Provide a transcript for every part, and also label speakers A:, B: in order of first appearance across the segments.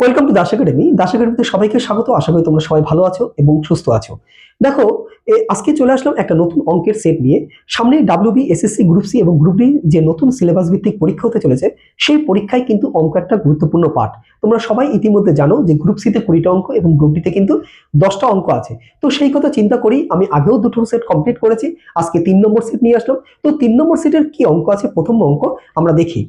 A: Welcome to Das academy Das একাডেমিতে সবাইকে স্বাগত। আশা করি তোমরা সবাই ভালো আছো এবং সুস্থ আছো। দেখো আজকে চলে আসলাম একটা নতুন অঙ্কের সেট নিয়ে। সামনে ডাব্লিউবি এসএসসি গ্রুপ সি এবং গ্রুপ ডি যে নতুন সিলেবাস ভিত্তিক পরীক্ষা হতে চলেছে, সেই পরীক্ষায় কিন্তু অঙ্ক একটা গুরুত্বপূর্ণ পাঠ। তোমরা সবাই ইতিমধ্যে জানো যে গ্রুপ সিতে কুড়িটা অঙ্ক এবং গ্রুপ ডিতে কিন্তু দশটা অঙ্ক আছে। তো সেই কথা চিন্তা করি, আমি আগেও দুটো সেট কমপ্লিট করেছি। আজকে তিন নম্বর সেট নিয়ে আসলাম। তো তিন নম্বর সেটের কি অঙ্ক আছে? প্রথম অঙ্ক আমরা দেখি।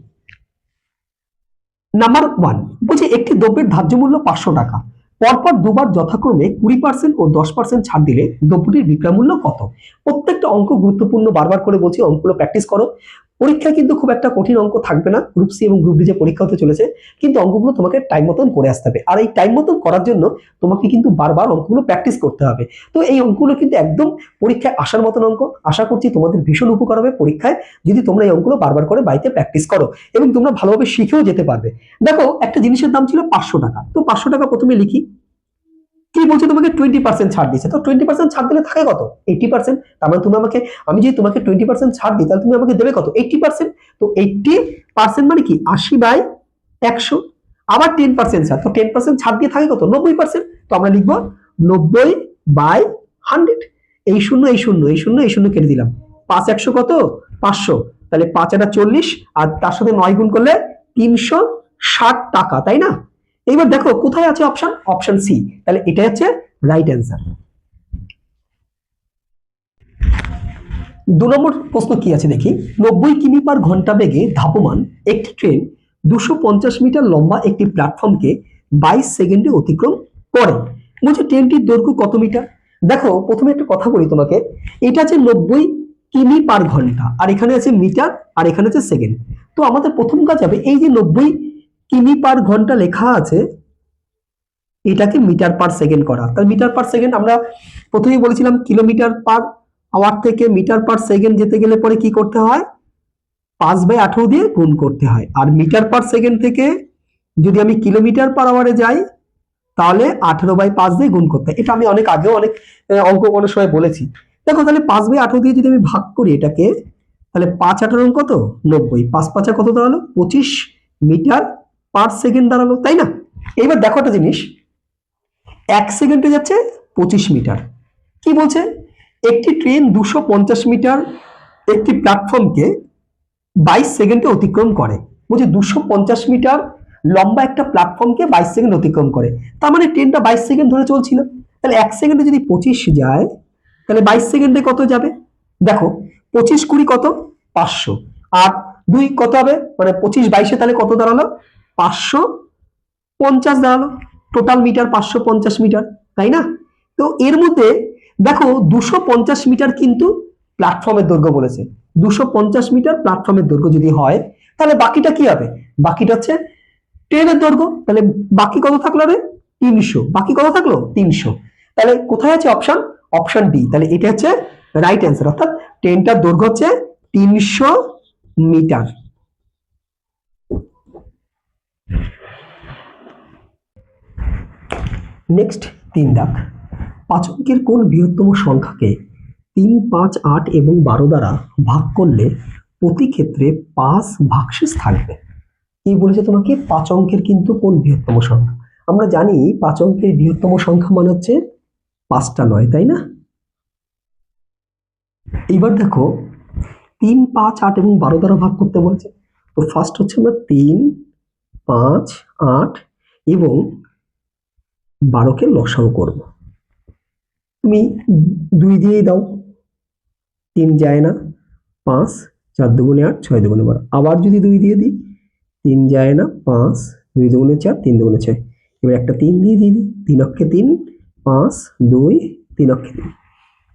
A: নাম্বার ওয়ান বলছে একটি দ্রব্যের ধার্য মূল্য পাঁচশো টাকা। পরপর দুবার যথাক্রমে কুড়ি পার্সেন্ট ও দশ পার্সেন্ট ছাড় দিলে দ্রব্যটির বিক্রয় মূল্য কত? প্রত্যেকটা অঙ্ক গুরুত্বপূর্ণ বারবার করে বলছি, অঙ্কগুলো প্র্যাকটিস করো। পরীক্ষায় কিন্তু খুব একটা কঠিন অঙ্ক থাকবে না। গ্রুপ সি এবং গ্রুপ ডি যে পরীক্ষা হতে চলেছে, কিন্তু অঙ্কগুলো তোমাকে টাইম মতন করে আসতে হবে। আর এই টাইম মতন করার জন্য তোমাকে কিন্তু বারবার অঙ্কগুলো প্র্যাকটিস করতে হবে। তো এই অঙ্কগুলো কিন্তু একদম পরীক্ষায় আসার মতন অঙ্ক। আশা করছি তোমাদের ভীষণ উপকার হবে পরীক্ষায়। যদি তোমরা এই অঙ্কগুলো বারবার করে বাড়িতে প্র্যাকটিস করো এবং তোমরা ভালোভাবে শিখেও যেতে পারবে। দেখো, একটা জিনিসের দাম ছিল পাঁচশো টাকা। তো পাঁচশো টাকা প্রথমে লিখি। কি বলছে তোমাকে? টোয়েন্টি পার্সেন্ট ছাড় দিচ্ছে তো টোয়েন্টি পার্সেন্ট ছাড় দিলে থাকে কত? এইটি পার্সেন্ট তার মানে তুমি আমাকে আমি যদি তোমাকে টোয়েন্টি পার্সেন্ট ছাড় দিই, তাহলে তুমি আমাকে দেবে কত? এইটি পার্সেন্ট তো এইটি পার্সেন্ট মানে কি? আশি বাই একশো। আবার টেন পার্সেন্ট ছাড়। তো টেন পার্সেন্ট ছাড় দিয়ে থাকে কত? নব্বই পার্সেন্ট তো আমরা লিখব নব্বই বাই হান্ড্রেড এই শূন্য এই শূন্য এই শূন্য এই শূন্য কেটে দিলাম। পাঁচ একশো কত? পাঁচশো। তাহলে পাঁচ একটা চল্লিশ, আর তার সাথে নয় গুণ করলে তিনশো ষাট টাকা, তাই না? এইবার দেখো, কোথায় আছে অপশন অপশন সি তাহলে এটা হচ্ছে রাইট অ্যান্সার দু নম্বর প্রশ্ন কি আছে দেখি। নব্বই কিমি পার ঘণ্টা বেগে ধাবমান একটি ট্রেন দুশো পঞ্চাশ মিটার লম্বা একটি প্ল্যাটফর্মকে বাইশ সেকেন্ডে অতিক্রম করে। বলছে ট্রেনটির দৈর্ঘ্য কত মিটার? দেখো, প্রথমে একটা কথা বলি তোমাকে। এটা আছে নব্বই কিমি পার ঘণ্টা, আর এখানে আছে মিটার, আর এখানে আছে সেকেন্ড। তো আমাদের প্রথম কাজ হবে, এই যে নব্বই কিমি পার ঘণ্টা লেখা আছে, এটাকে মিটার পার সেকেন্ড করা। তাহলে মিটার পার সেকেন্ড আমরা প্রথমেই বলেছিলাম কিলোমিটার পার আওয়ার থেকে মিটার পার সেকেন্ড যেতে গেলে পরে কি করতে হয়? পাঁচ বাই আঠারো দিয়ে গুণ করতে হয়। আর মিটার পার সেকেন্ড থেকে যদি আমি কিলোমিটার পার আওয়ারে যাই, তাহলে আঠারো বাই পাঁচ দিয়ে গুণ করতে হয়। এটা আমি অনেক আগেও অনেক অঙ্ক কোনো সময় বলেছি। দেখো তাহলে পাঁচ বাই আঠারো দিয়ে যদি আমি ভাগ করি এটাকে, তাহলে পাঁচ আঠারো কত নব্বই। পাঁচ পাঁচা কত দাঁড়াল? পঁচিশ মিটার পার সেকেন্ড দাঁড়াল, তাই না? এইবার দেখো একটা জিনিস। এক সেকেন্ডে যাচ্ছে পঁচিশ মিটার। কি বলছে? একটি ট্রেন দুশো পঞ্চাশ মিটার একটি প্ল্যাটফর্মকে বাইশ সেকেন্ডে অতিক্রম করে। বলছে দুশো পঞ্চাশ মিটার লম্বা একটা প্ল্যাটফর্মকে বাইশ সেকেন্ড অতিক্রম করে। তার মানে ট্রেনটা বাইশ সেকেন্ড ধরে চলছিল। তাহলে এক সেকেন্ডে যদি পঁচিশ যায়, তাহলে বাইশ সেকেন্ডে কত যাবে? দেখো, পঁচিশ কুড়ি কত? পাঁচশো। আর দুই কত হবে? মানে পঁচিশ বাইশে তাহলে কত দাঁড়াল? পাঁচশো পঞ্চাশ দাঁড়াল। টোটাল মিটার পাঁচশো পঞ্চাশ মিটার তাই না? তো এর মধ্যে দেখো দুশো পঞ্চাশ মিটার কিন্তু প্ল্যাটফর্মের দৈর্ঘ্য বলেছে। দুশো পঞ্চাশ মিটার প্ল্যাটফর্মের দৈর্ঘ্য যদি হয়, তাহলে বাকিটা কি হবে? বাকিটা হচ্ছে ট্রেনের দৈর্ঘ্য। তাহলে বাকি কত থাকল রে? তিনশো। বাকি কত থাকল? তিনশো। তাহলে কোথায় আছে অপশন অপশন ডি তাহলে এটা হচ্ছে রাইট অ্যান্সার অর্থাৎ ট্রেনটার দৈর্ঘ্য হচ্ছে তিনশো মিটার নেক্সট তিন দাগ। পাঁচ অঙ্কের কোন বৃহত্তম সংখ্যাকে তিন, পাঁচ, আট এবং বারো দ্বারা ভাগ করলে প্রতি ক্ষেত্রে পাঁচ ভাগশেষ থাকবে? কি বলেছে তোমাকে? পাঁচ অঙ্কের কিন্তু কোন বৃহত্তম সংখ্যা? আমরা জানি পাঁচ অঙ্কের বৃহত্তম সংখ্যা মানে হচ্ছে পাঁচটা নয়, তাই না? এইবার দেখো, তিন, পাঁচ, আট এবং বারো দ্বারা ভাগ করতে বলেছে। তো ফার্স্ট হচ্ছে আমরা তিন, পাঁচ, আট এবং বারোকে লসাও করব। তুমি দুই দিয়ে দাও। তিন যায় না। পাঁচ, চার দুগুণে আট, ছয় দুগুণে বারো। আবার যদি দুই দিয়ে দিই, তিন যায় না। পাঁচ, দুই দুগুণে চার, তিন দুগুণে ছয়। এবার একটা তিন দিয়ে দিয়ে দিই। তিন অক্ষে তিন, পাঁচ, দুই, তিন অক্ষে তিন।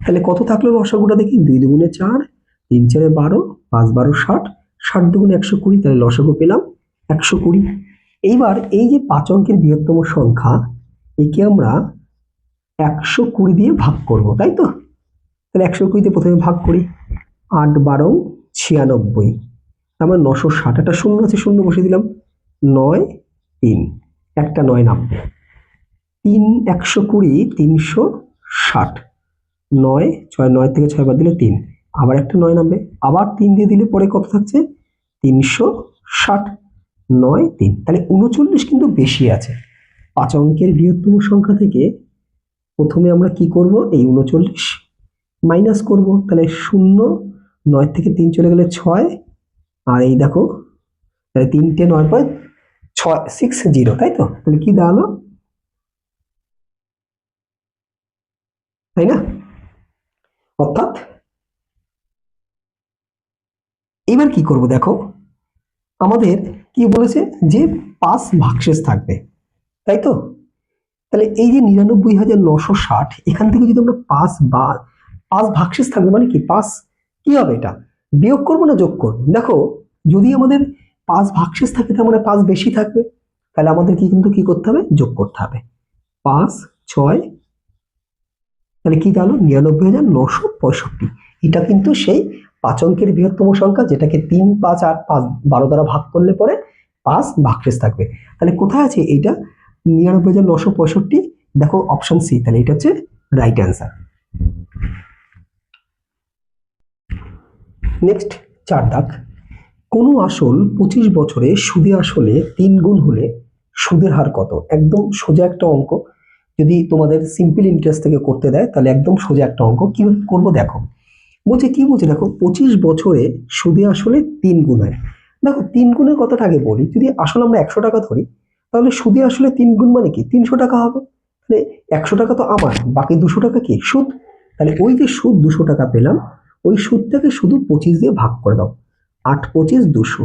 A: তাহলে কত থাকল লসাগুটা দেখি? দুই দুগুণে চার, তিন চারে বারো, পাঁচ বারো ষাট ষাট দুগুণে একশো কুড়ি। তাহলে লসাগু পেলাম একশো কুড়ি। এইবার এই যে পাঁচ অঙ্কের বৃহত্তম সংখ্যা একে আমরা একশো কুড়ি দিয়ে ভাগ করব, তাই তো? তাহলে একশো কুড়িতে প্রথমে ভাগ করি, আট বারো ছিয়ানব্বই। আমার নশো ষাট, একটা শূন্য আছে, শূন্য বসে দিলাম, নয় তিন, একটা নয় নামবে। তিন একশো কুড়ি, তিনশো ষাট, নয় ছয়, নয় থেকে ছয় বাদ দিলে তিন, আবার একটা নয় নামবে, আবার তিন দিয়ে দিলে পরে কত থাকছে? তিনশো ষাট, নয় তিন, তাহলে উনচল্লিশ কিন্তু বেশি আছে। পাঁচ অঙ্কের বৃহত্তম সংখ্যা থেকে প্রথমে আমরা কি করব? এই উনচল্লিশ। মাইনাস করব, তাহলে শূন্য, নয় থেকে তিন চলে গেলে ছয়। আর এই দেখো, তাহলে তিনটে নয় পর ছয় সিক্স জিরো তাই তো? তাহলে কি দাঁড়াল? তাই না? অর্থাৎ এবার কি করব দেখো? আমাদের কি বলেছে? যে পাঁচ ভাগশেষ থাকবে। তাই তো? তাহলে এই যে নিরানব্বই হাজার নশো ষাট, এখান থেকে যদি আমরা পাঁচ বা, পাঁচ ভাগশেষ থাকবে মানে কি? পাঁচ, কি হবে এটা? বিয়োগ করব না যোগ করব? দেখো, যদি আমাদের পাঁচ ভাগশেষ থাকে তার মানে পাঁচ বেশি থাকবে, তাহলে আমাদের কি কিন্তু কি করতে হবে? যোগ করতে হবে। পাঁচ, ছয়, তাহলে কি দাঁড়াল? নিরানব্বই হাজার নশো পঁয়ষট্টি। এটা কিন্তু সেই পাঁচ অঙ্কের বৃহত্তম সংখ্যা, যেটাকে তিন, পাঁচ, আট, পাঁচ, বারো দ্বারা ভাগ করলে পরে পাঁচ ভাগশেষ থাকবে। তাহলে কোথায় আছে এইটা? নিরানব্বই হাজার নশো পঁয়ষট্টি। দেখো অপশন সি তাহলে এটা হচ্ছে রাইট অ্যান্সার নেক্সট চার দাগ। কোনো আসল পঁচিশ বছরে সুদে আসলে তিন গুণ হলে সুদের হার কত? একদম সোজা একটা অঙ্ক। যদি তোমাদের সিম্পল ইন্টারেস্ট থেকে করতে দেয়, তাহলে একদম সোজা একটা অঙ্ক। কীভাবে করব দেখো? বলছে, কি বলছে? দেখো, পঁচিশ বছরে সুদে আসলে তিন গুণ হয়। দেখো, তিন গুণের কথাটা আগে বলি। যদি আসলে আমরা একশো টাকা ধরি তাহলে সুদে আসলে তিন গুণ মানে কি? তিনশো টাকা হবে। তাহলে একশো টাকা তো আমার, বাকি দুশো টাকা কি? সুদ। তাহলে ওই যে সুদ দুশো টাকা পেলাম, ওই সুদটাকে শুধু পঁচিশ দিয়ে ভাগ করে দাও। আট পঁচিশ দুশো।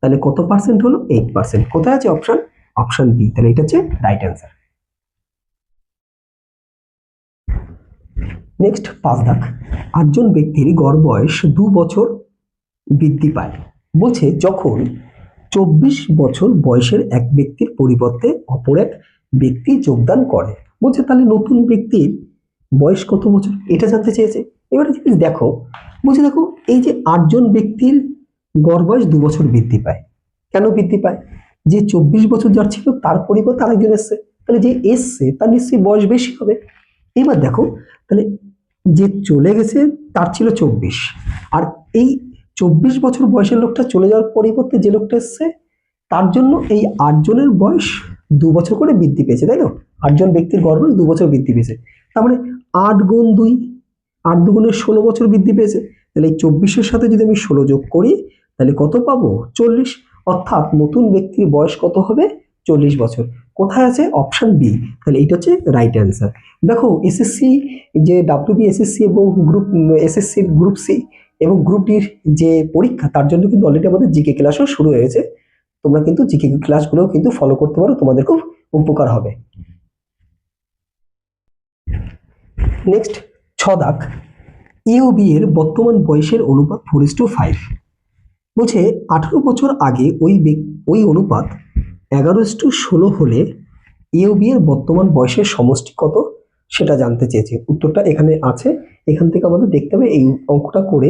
A: তাহলে কত পার্সেন্ট হলো? এইট পার্সেন্ট কোথায় আছে অপশন অপশন বি তাহলে এটা হচ্ছে রাইট অ্যান্সার নেক্সট পাঁচ দাগ আটজন ব্যক্তির গড় বয়স দু বছর বৃদ্ধি পায়। বলছে, যখন চব্বিশ বছর বয়সের এক ব্যক্তির পরিবর্তে অপর এক ব্যক্তি যোগদান করে। বলছে, তাহলে নতুন ব্যক্তির বয়স কত বছর? এটা জানতে চেয়েছে। এবারে জিনিস দেখো, বলছে, দেখো, এই যে আটজন ব্যক্তির গড় বয়স দু বছর বৃদ্ধি পায়। কেন বৃদ্ধি পায়? যে চব্বিশ বছর যার ছিল, তার পরিবর্তে আরেকজন এসছে। তাহলে যে এসছে, তার নিশ্চয়ই বয়স বেশি হবে। এবার দেখো, তাহলে যে চলে গেছে, তার ছিল চব্বিশ। আর এই চব্বিশ বছর বয়সের লোকটা চলে যাওয়ার পরিবর্তে যে লোকটা এসছে, তার জন্য এই আটজনের বয়স দু বছর করে বৃদ্ধি পেয়েছে, তাই তো? আটজন ব্যক্তির বয়স দু বছর বৃদ্ধি পেয়েছে। তার মানে আট গুণ দুই, আট দুগুণে ষোলো বছর বৃদ্ধি পেয়েছে। তাহলে এই চব্বিশের সাথে যদি আমি ষোলো যোগ করি, তাহলে কত পাবো? চল্লিশ। অর্থাৎ নতুন ব্যক্তির বয়স কত হবে? চল্লিশ বছর। কোথায় আছে? Option B. তাহলে এইটা হচ্ছে রাইট অ্যান্সার। দেখো, এসএসসি, যে ডাব্লিউবি, এসএসসি এবং গ্রুপ, এসএসসির গ্রুপ সি এবং গ্রুপ ডির যে পরীক্ষা, তার জন্য কিন্তু অলরেডি আমাদের জিকে ক্লাসও শুরু হয়েছে। তোমরা কিন্তু জিকে ক্লাসগুলোও কিন্তু ফলো করতে পারো, তোমাদের খুব উপকার হবে। নেক্সট ছ দাগ। ইউবি এর বর্তমান বয়সের অনুপাত ফোর ইস টু ফাইভ বলছে, আঠারো বছর আগে ওই ওই অনুপাত এগারো ইস টু ষোলো হলে ইউবি এর বর্তমান বয়সের সমষ্টি কত? সেটা জানতে চেয়েছে। উত্তরটা এখানে আছে। এখান থেকে আমাদের দেখতে হবে এই অঙ্কটা করে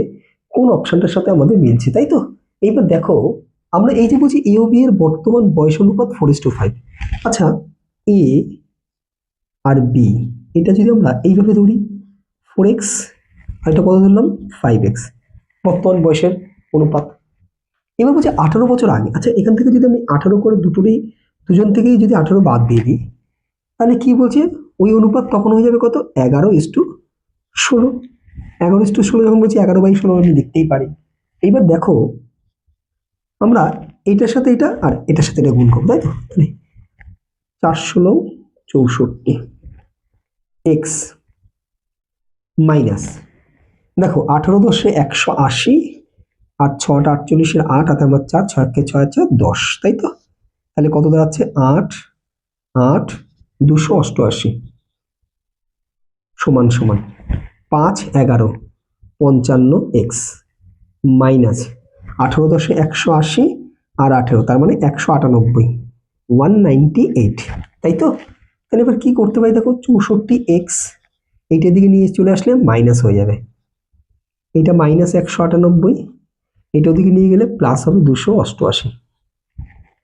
A: কোন অপশানটার সাথে আমাদের মিলছে, তাই তো? এইবার দেখো, আমরা এই যে বলছি ইউবি এর বর্তমান বয়স অনুপাত ফোর ইস টু ফাইভ আচ্ছা এ আর বি এটা যদি আমরা এইভাবে ধরি ফোর এক্স আর এটা কত ধরলাম? ফাইভ এক্স বর্তমান বয়সের অনুপাত। এবার বলছে আঠারো বছর আগে। আচ্ছা এখান থেকে যদি আমি আঠারো করে দুটোরই, দুজন থেকেই যদি আঠারো বাদ দিয়ে দিই, তাহলে কি বলছে? ওই অনুপাত তখন হয়ে যাবে কত? এগারো ইস টু ষোলো। এগারো ইস টু ষোলো যখন বলছি এগারো বাই ষোলো আমি লিখতেই পারি। এইবার দেখো, আমরা এটার সাথে এটা আর এটার সাথে এটা গুণ করব, তাই তো? তাহলে চার ষোলো চৌষট্টি এক্স মাইনাস, দেখো আঠারো দশে একশো আশি আর ছটা আটচল্লিশের আট, হাতে আমার চার, ছয়কে ছয়, চার, দশ, তাই তো? তাহলে কত দাঁড়াচ্ছে? আট আট দুশো অষ্টআশি। সমান সমান পাঁচ এগারো পঞ্চান্ন এক্স। মাইনাস আঠেরো দশে একশো আশি আর আঠেরো, তার মানে একশো আটানব্বই। ওয়ান নাইনটি এইট, তাই তো? তাহলে এবার কী করতে পারি দেখো? চৌষট্টি এক্স, এইটার দিকে নিয়ে চলে আসলে মাইনাস হয়ে যাবে। এটা মাইনাস একশো আটানব্বই এটা ওদিকে নিয়ে গেলে প্লাস হবে দুশো অষ্টআশি।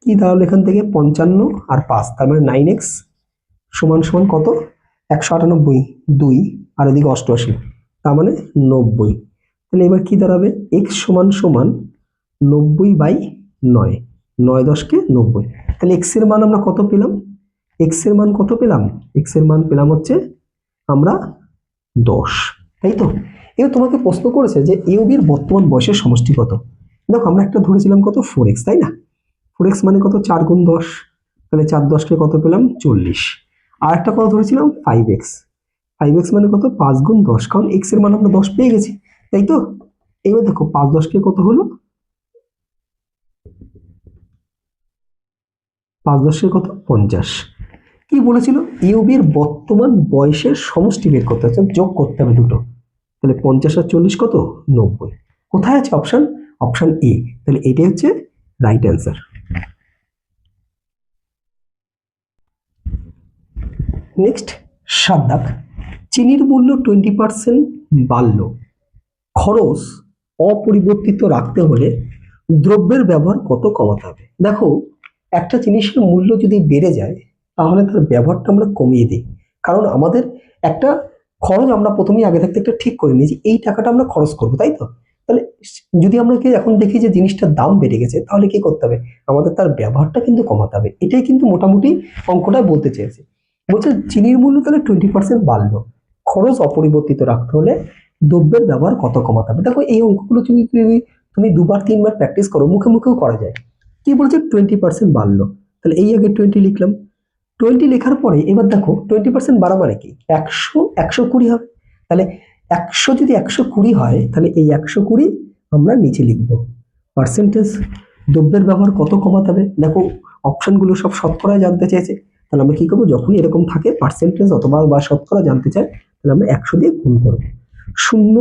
A: কি তাহলে এখান থেকে পঞ্চান্ন আর পাঁচ, তার মানে নাইন এক্স সমান সমান কত? একশো আটানব্বই দুই আর এদিকে অষ্টআশি, তার মানে নব্বই। তাহলে এবার কি দাঁড়াবে? এক্স সমান সমান নব্বই বাই নয় নয় দশকে নব্বই। তাহলে এক্সের মান আমরা কত পেলাম? এক্সের মান কত পেলাম? এক্সের মান পেলাম হচ্ছে আমরা দশ, তাই তো? এবার তোমাকে প্রশ্ন করেছে যে ইউবির বর্তমান বয়সের সমষ্টি কত? দেখো, আমরা একটা ধরেছিলাম কত? ফোর এক্স তাই না? ফোর এক্স মানে কত? চার গুণ দশ। তাহলে চার দশকে কত পেলাম? চল্লিশ। আর একটা কত ধরেছিলাম ফাইভ এক্স ফাইভ এক্স মানে কত? পাঁচ গুণ দশ, কারণ এক্সের মান আমরা দশ পেয়ে গেছি, তাই তো? এবার দেখো, পাঁচ দশকে কত হলো? পাঁচ দশকে কত? পঞ্চাশ। কি বলেছিল? ইউবির বর্তমান বয়সের সমষ্টি বের করতে হচ্ছে যোগ করতে হবে দুটো। তাহলে পঞ্চাশ আর চল্লিশ কত? নব্বই। কোথায় আছে অপশান অপশান এ তাহলে এটাই হচ্ছে রাইট অ্যান্সার নেক্সট সাত চিনির মূল্য টোয়েন্টি পার্সেন্ট বাড়ল। খরচ অপরিবর্তিত রাখতে হলে দ্রব্যের ব্যবহার কত কমাতে হবে? দেখো, একটা জিনিসের মূল্য যদি বেড়ে যায়, তাহলে তার ব্যবহারটা আমরা কমিয়ে দিই। কারণ আমাদের একটা খরচ আমরা প্রথমেই আগে থাকতে একটা ঠিক করে যে এই টাকাটা আমরা খরচ করব, তাই তো? তাহলে যদি আমরা এখন দেখি যে জিনিসটার দাম বেড়ে গেছে, তাহলে কি করতে হবে? আমাদের তার ব্যবহারটা কিন্তু কমাতে হবে। এটাই কিন্তু মোটামুটি অঙ্কটা বলতে চেয়েছে। বলছে চিনির মূল্য তাহলে টোয়েন্টি পার্সেন্ট বাড়লো। খরচ অপরিবর্তিত রাখতে হলে দ্রব্যের ব্যবহার কত কমাতে হবে? দেখো এই অঙ্কগুলো তুমি যদি তুমি দুবার, তিনবার প্র্যাকটিস করো, মুখে মুখেও করা যায়। কি বলছে টোয়েন্টি পার্সেন্ট বাড়লো? তাহলে এই আগে টোয়েন্টি লিখলাম। টোয়েন্টি লেখার পরে এবার দেখো টোয়েন্টি পার্সেন্ট বাড়া মানে কি? একশো একশো কুড়ি হবে। তাহলে একশো যদি একশো কুড়ি হয়, তাহলে এই একশো কুড়ি আমরা নিচে লিখব। পার্সেন্টেজ দ্রব্যের ব্যবহার কত কমাতে হবে? দেখো অপশনগুলো সব শতকরায় জানতে চেয়েছে। তাহলে আমরা কি করব? যখনই এরকম থাকে পার্সেন্টেজ অথবা বা শতকরা জানতে চাই, তাহলে আমরা একশো দিয়ে গুণ করব। শূন্য,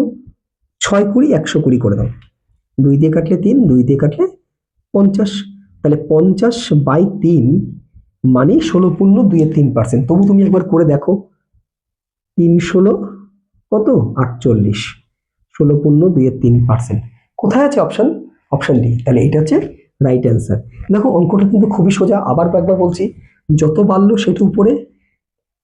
A: ছয় কুড়ি, একশো কুড়ি করে দাও। দুই দিয়ে কাটলে তিন, দুই দিয়ে কাটলে পঞ্চাশ। তাহলে পঞ্চাশ বাই তিন মানে ষোলো পূর্ণ দুইয়ের তিন পার্সেন্ট তবু তুমি একবার করে দেখো। তিন ষোলো কত? আটচল্লিশ। ষোলো পূর্ণ দুইয়ের তিন পার্সেন্ট কোথায় আছে অপশন অপশন ডি তাহলে এটা হচ্ছে রাইট অ্যান্সার দেখো, অঙ্কটা কিন্তু খুবই সোজা। আবার একবার বলছি। যত বাড়লো সেটা উপরে,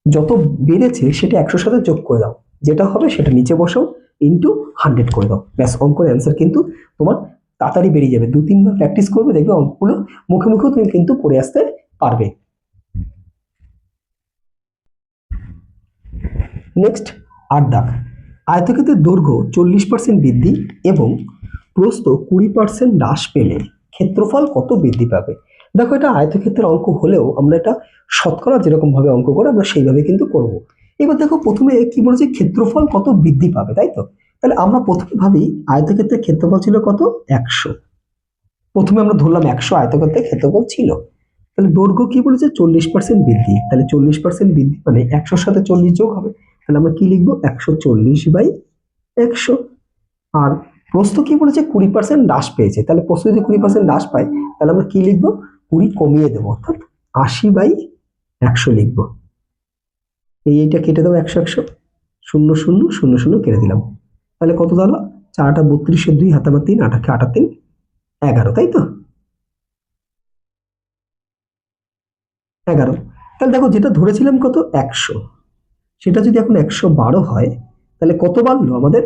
A: যত বেড়েছে সেটা একশোর সাথে যোগ করে দাও। যেটা হবে সেটা নিচে বসাও ইন্টু হান্ড্রেড করে দাও। ব্যাস, অঙ্কের অ্যান্সার কিন্তু তোমার তাড়াতাড়ি বেরিয়ে যাবে। দু, তিনবার প্র্যাকটিস করবে, দেখবে অঙ্কগুলো মুখে মুখেও তুমি কিন্তু করে আসতে পারবে। নেক্সট আট দাগ আয়তক্ষেত্রের দৈর্ঘ্য চল্লিশ পার্সেন্ট বৃদ্ধি এবং প্রস্থ কুড়ি পার্সেন্ট হ্রাস পেলে ক্ষেত্রফল কত বৃদ্ধি পাবে? দেখো, এটা আয়তক্ষেত্রের অঙ্ক হলেও আমরা এটা শতকরা যেরকম ভাবে অঙ্ক করে আমরা সেইভাবে কিন্তু করব। এবার দেখো, প্রথমে কি বলেছে? ক্ষেত্রফল কত বৃদ্ধি পাবে, তাই তো? তাহলে আমরা প্রথমে ভাবি আয়তক্ষেত্রের ক্ষেত্রফল ছিল কত? একশো। প্রথমে আমরা ধরলাম একশো, আয়তক্ষেত্রের ক্ষেত্রফল ছিল। তাহলে দৈর্ঘ্য কি বলেছে? চল্লিশ পার্সেন্ট বৃদ্ধি। তাহলে চল্লিশ পার্সেন্ট বৃদ্ধি মানে একশোর সাথে চল্লিশ যোগ হবে। তাহলে আমরা কি লিখব? একশো চল্লিশ বাই একশো। আর প্রস্থ কি বলেছে? কুড়ি পার্সেন্ট হ্রাস পেয়েছে। তাহলে প্রস্থ যদি কুড়ি পার্সেন্ট হ্রাস পায়, তাহলে আমরা কি লিখব? কুড়ি কমিয়ে দেবো, অর্থাৎ আশি বাই একশো লিখব। এই এইটা কেটে দেবো একশো একশো, শূন্য শূন্য শূন্য শূন্য কেটে দিলাম। তাহলে কত দাঁড়াল? চারটা বত্রিশের দুই হাতামা তিন, আটাকে আটা তিন, এগারো, তাই তো? এগারো। তাহলে দেখো যেটা ধরেছিলাম কত? একশো। সেটা যদি এখন একশো বারো হয়, তাহলে কত বাড়লো? আমাদের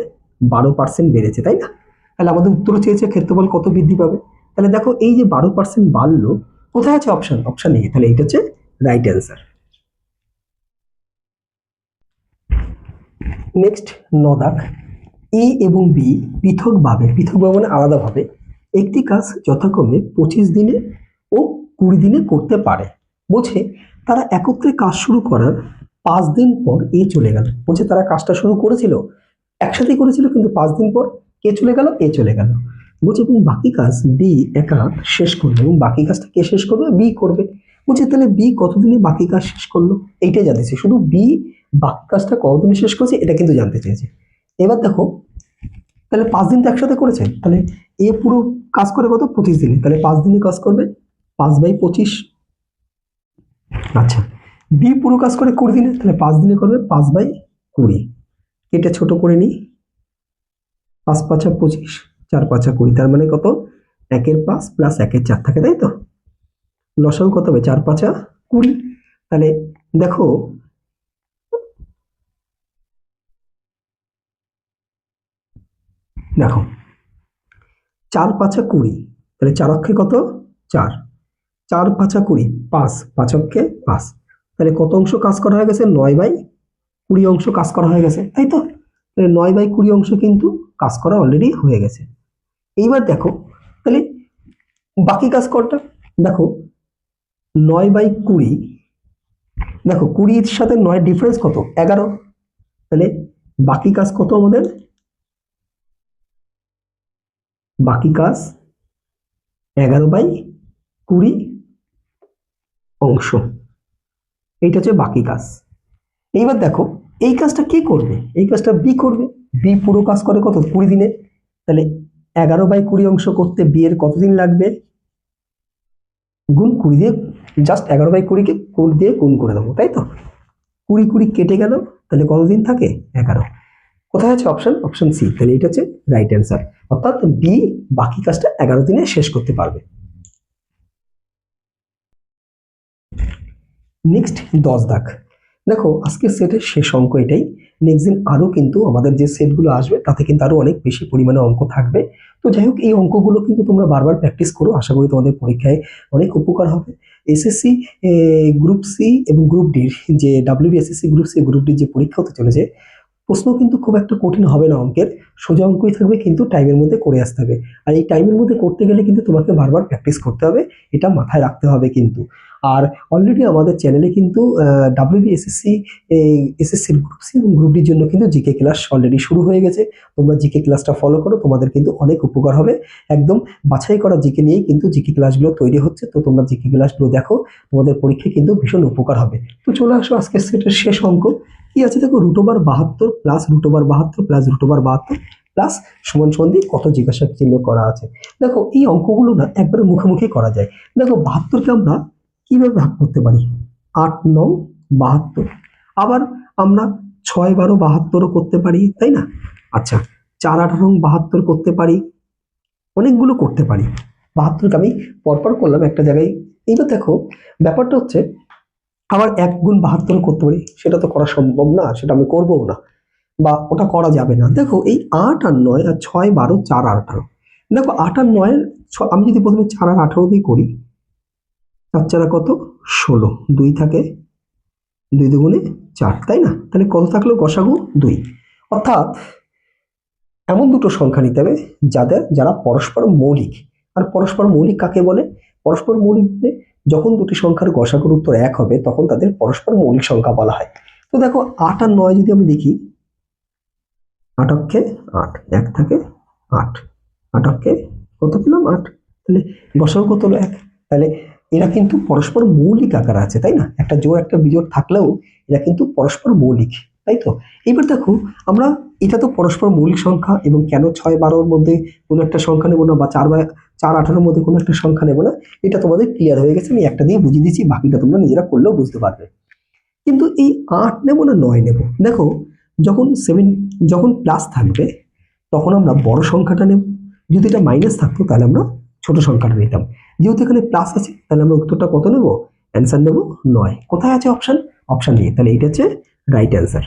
A: বারো পার্সেন্ট বেড়েছে, তাই না? তাহলে আমাদের উত্তর চেয়েছে ক্ষেত্রফল কত বৃদ্ধি পাবে? তাহলে দেখো এই যে বারো পার্সেন্ট বাড়লো, কোথায় আছে অপশন অপশন এ তাহলে এটা হচ্ছে রাইট অ্যান্সার নেক্সট নদাক। এ এবং বি পৃথকভাবে পৃথকভাবে মানে আলাদাভাবে একটি কাজ যথাক্রমে পঁচিশ দিনে ও কুড়ি দিনে করতে পারে। বুঝে তারা একত্রে কাজ শুরু করার পাঁচ দিন পর এ চলে গেল। বলছে, তারা কাজটা শুরু করেছিল, একসাথেই করেছিল, কিন্তু পাঁচ দিন পর কে চলে গেল এ চলে গেল। বলছে এবং বাকি কাজ বি একা শেষ করবে এবং বাকি কাজটা কে শেষ করবে? বি করবে। বলছে, তাহলে বি কতদিনে বাকি কাজ শেষ করল? এইটাই জানতে চাই শুধু বি বাকি কাজটা কতদিনে শেষ করেছে, এটা কিন্তু জানতে চেয়েছে এবার দেখো, তাহলে পাঁচ দিন তো একসাথে করেছে। তাহলে এ পুরো কাজ করে কত? পঁচিশ দিনে। তাহলে পাঁচ দিনে কাজ করবে? পাঁচ বাই পঁচিশ। আচ্ছা বি পুরো কাজ করে কুড়ি দিনে? তাহলে পাঁচ দিনে করবে পাঁচ বাই কুড়ি। এটা ছোট করে নিই। পাঁচ পাঁচা পঁচিশ। চার পাঁচা কুড়ি, তার মানে কত? একের পাঁচ প্লাস একের চার থাকে, তাই তো? লসাও কত হবে? চার পাঁচা কুড়ি। তাহলে দেখো দেখো, চার পাঁচা কুড়ি, তাহলে চার অক্ষে কত? চার। চার পাঁচা কুড়ি, পাঁচ। পাঁচ অক্ষে পাঁচ। তাহলে কত অংশ কাজ করা হয়ে গেছে? নয় বাই কুড়ি অংশ কাজ করা হয়ে গেছে, তাই তো? নয় বাই কুড়ি অংশ কিন্তু কাজ করা অলরেডি হয়ে গেছে। এইবার দেখো, তাহলে বাকি কাজ করটা। দেখো, নয় বাই কুড়ি, দেখো, কুড়ির সাথে নয় ডিফারেন্স কত? এগারো। তাহলে বাকি কাজ কত আমাদের? বাকি কাজ এগারো বাই কুড়ি অংশ। এইটা হচ্ছে বাকি কাজ। এইবার দেখো, এই কাজটা কে করবে? এই কাজটা বি করবে। বি পুরো কাজ করে কত? কুড়ি দিনে। তাহলে এগারো বাই কুড়ি অংশ করতে বিয়ের কতদিন লাগবে? গুণ কুড়ি দিয়ে জাস্ট এগারো বাই কুড়িকে কোড দিয়ে গুণ করে দেবো, তাই তো? কুড়ি কুড়ি কেটে গেল, তাহলে কতদিন থাকে? এগারো। কোথায় আছে অপশন অপশন সি তাহলে এটা হচ্ছে রাইট অ্যান্সার অর্থাৎ বি বাকি কাজটা এগারো দিনে শেষ করতে পারবে। নেক্সট দশ দাগ। দেখো, আজকে সেটের শেষ অঙ্ক এটাই। নেক্সট দিন আরও কিন্তু আমাদের যে সেটগুলো আসবে, তাতে কিন্তু আরও অনেক বেশি পরিমাণে অঙ্ক থাকবে। তো যাই হোক, এই অঙ্কগুলো কিন্তু তোমরা বারবার প্র্যাকটিস করো। আশা করি তোমাদের পরীক্ষায় অনেক উপকার হবে। এসএসসি গ্রুপ সি এবং গ্রুপ ডির যে ডাব্লিউবিএসএসসি গ্রুপ সি গ্রুপ ডির যে পরীক্ষা হতে চলেছে প্রশ্ন কিন্তু খুব একটা কঠিন হবে না অঙ্কের। সোজা অঙ্কই থাকবে, কিন্তু টাইমের মধ্যে করে আসতে হবে। আর এই টাইমের মধ্যে করতে গেলে কিন্তু তোমাকে বারবার প্র্যাকটিস করতে হবে, এটা মাথায় রাখতে হবে কিন্তু। আর অলরেডি আমাদের চ্যানেলে কিন্তু ডাব্লিউবিএসএসসি এসএসসির গ্রুপ সি এবং গ্রুপ ডির জন্য কিন্তু জিকে ক্লাস অলরেডি শুরু হয়ে গেছে। তোমরা জিকে ক্লাসটা ফলো করো, তোমাদের কিন্তু অনেক উপকার হবে। একদম বাছাই করা জিকে নিয়েই কিন্তু জিকে ক্লাসগুলো তৈরি হচ্ছে। তো তোমরা জিকে ক্লাসগুলো দেখো, তোমাদের পরীক্ষায় কিন্তু ভীষণ উপকার হবে। তো চলে আসো আজকের সেটের শেষ অঙ্ক। কি আছে? দেখো রুটোবার বাহাত্তর প্লাস রুটোবার বাহাত্তর প্লাস রুটোবার বাহাত্তর প্লাস সমান সমান দিয়ে কত জিজ্ঞাসা চিহ্ন করা আছে? দেখো এই অঙ্কগুলো না একবারে মুখোমুখি করা যায়। দেখো বাহাত্তরকে আমরা কীভাবে ভাগ করতে পারি? আট নং বাহাত্তর। আবার আমরা ছয় বারো বাহাত্তরও করতে পারি, তাই না? আচ্ছা চার আঠারো বাহাত্তর করতে পারি, অনেকগুলো করতে পারি। বাহাত্তরকে আমি পরপর করলাম একটা জায়গায়। এইবার দেখো, ব্যাপারটা হচ্ছে আবার এক গুণ বাহাত্তর করতে পারি, সেটা তো করা সম্ভব না, সেটা আমি করব না। বা ওটা করা যাবে না। দেখো, এই আট আর নয় আর ছয় বারো, চার আর আঠারো। দেখো, আট আর নয় আমি যদি প্রথমে চার আর আঠারো দিয়ে করি চার চারা কত? ষোলো। দুই থাকে দুই দুগুণে চার, তাই না? তাহলে কত থাকল? গসাগু দুই। অর্থাৎ এমন দুটো সংখ্যা নিতে হবে যাদের, যারা পরস্পর মৌলিক। আর পরস্পর মৌলিক কাকে বলে? পরস্পর মৌলিক বলে যখন দুটি সংখ্যার গসাগুর উত্তর এক হবে, তখন তাদের পরস্পর মৌলিক সংখ্যা বলা হয়। তো দেখো, আট আর নয় যদি আমি দেখি আটককে আট, এক থাকে আট। আটককে কত পেলাম? আট। তাহলে গসাগু কত হলো এক? তাহলে এরা কিন্তু পরস্পর মৌলিক আকার আছে, তাই না? একটা জোর একটা বিজোড় থাকলেও এরা কিন্তু পরস্পর মৌলিক। তাই তো? এবার দেখো, আমরা এটা তো পরস্পর মৌলিক সংখ্যা এবং কেন ছয় বারোর মধ্যে কোনো একটা সংখ্যা নেব না বা চার বা চার আঠারোর মধ্যে কোনো একটা সংখ্যা নেব না, এটা তোমাদের ক্লিয়ার হয়ে গেছে, আমি একটা দিয়ে বুঝিয়ে দিচ্ছি, বাকিটা তোমরা নিজেরা করলেও বুঝতে পারবে। কিন্তু এই আট নেব না নয় নেব? দেখো, যখন সেভেন যখন প্লাস থাকবে, তখন আমরা বড় সংখ্যাটা নেব। যদি এটা মাইনাস থাকতো, তাহলে আমরা ছোট সংখ্যাটা নিতাম। যেহেতু এখানে প্লাস আছে, তাহলে আমরা উত্তরটা কত নেব? অ্যান্সার নেব নয়। কোথায় আছে অপশান অপশান নিয়ে তাহলে এটা হচ্ছে রাইট অ্যান্সার